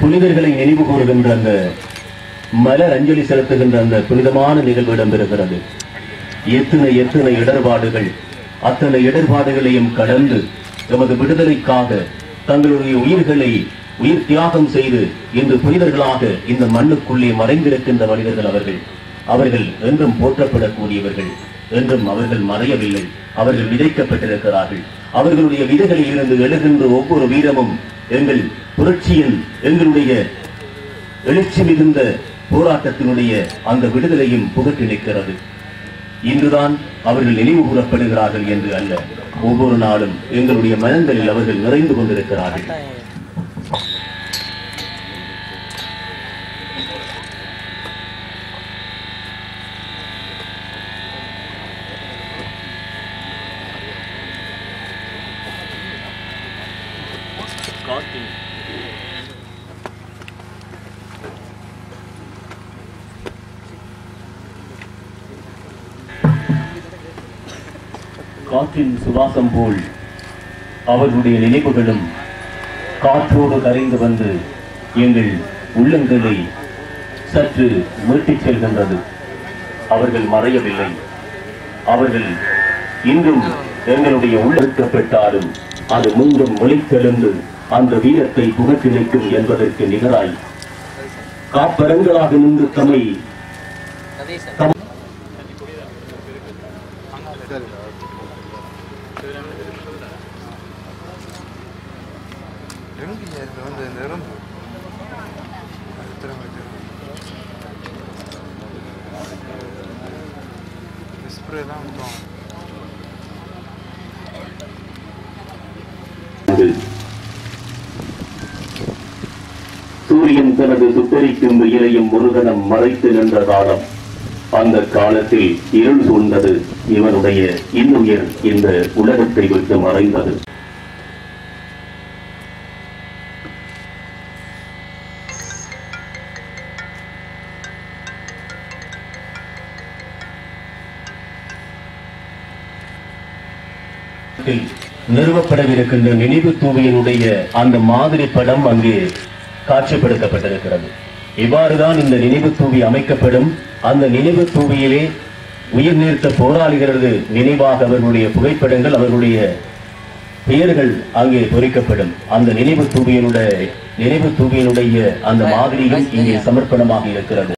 புனிதர்களை நினைவு கூறுகின்ற அந்த மலர் அஞ்சலி செலுத்துகின்ற அந்த புனிதமான நிகழ்வு இடம்பெறுகிறது. எத்தனை எத்தனை இடர்பாடுகள் அத்தனை இடர்பாடுகளையும் கடந்து எமது விடுதலைக்காக தங்களுடைய உயிர்களை உயிர் தியாகம் செய்து இன்று புனிதர்களாக இந்த மண்ணுக்குள்ளே மறைந்திருக்கின்ற மனிதர்கள் அவர்கள். அவர்கள் என்றும் போற்றப்படக்கூடியவர்கள் என்றும் அவர்கள் மறையவில்லை. அவர்கள் விதைக்கப்பட்டிருக்கிறார்கள். அவர்களுடைய விதைகளில் இருந்து எழுகின்ற ஒவ்வொரு வீரமும் எங்கள் புரட்சியின் எங்களுடைய எழுச்சி மிகுந்த போராட்டத்தினுடைய அந்த விடுதலையும் புகட்டி நிற்கிறது. இன்றுதான் அவர்கள் நினைவு கூறப்படுகிறார்கள் என்று அல்ல. ஒவ்வொரு நாளும் எங்களுடைய மனங்களில் அவர்கள் நிறைந்து கொண்டிருக்கிறார்கள். காற்றின் சுவாசம் போல் அவர்களுடைய நினைவுகளும் காற்றோடு கரைந்து வந்து எங்கள் உள்ளங்களை சற்று மீட்டிச் செல்கின்றது. அவர்கள் மறையவில்லை. அவர்கள் இன்றும் எங்களுடைய உள்ளிருக்கப்பட்டாலும் அது மீண்டும் ஒளித்தெழுந்து அந்த வீரத்தை புகட்டி நிற்கும் என்பதற்கு நிகராய். காப்பரங்களாக நின்று தம்மை ஸ்ப்ரே தான் சூரியன் தனது சுத்தரிக்கும் வெயிலையும் முருகனம் மறைத்து நின்ற காலம். அந்த காலத்தில் இருள் சூழ்ந்தது இவனுடைய இன்னுயிர் இந்த உலகத்தை விட்டு மறைந்தது. நிறுவப்படவிருக்கின்ற நினைவு தூவியினுடைய அந்த மாதிரி படம் அங்கே காட்சிப்படுத்தப்பட்டிருக்கிறது. இவ்வாறுதான் இந்த நினைவு தூவி அமைக்கப்படும். அந்த நினைவு தூவியிலே உயிர் நீர்த்த போராளிகளது நினைவாக அவர்களுடைய புகைப்படங்கள் அவர்களுடைய பெயர்கள் அங்கே பொறிக்கப்படும். அந்த நினைவு தூவியினுடைய நினைவு தூவியினுடைய அந்த மாதிரியும் இங்கே சமர்ப்பணமாக இருக்கிறது.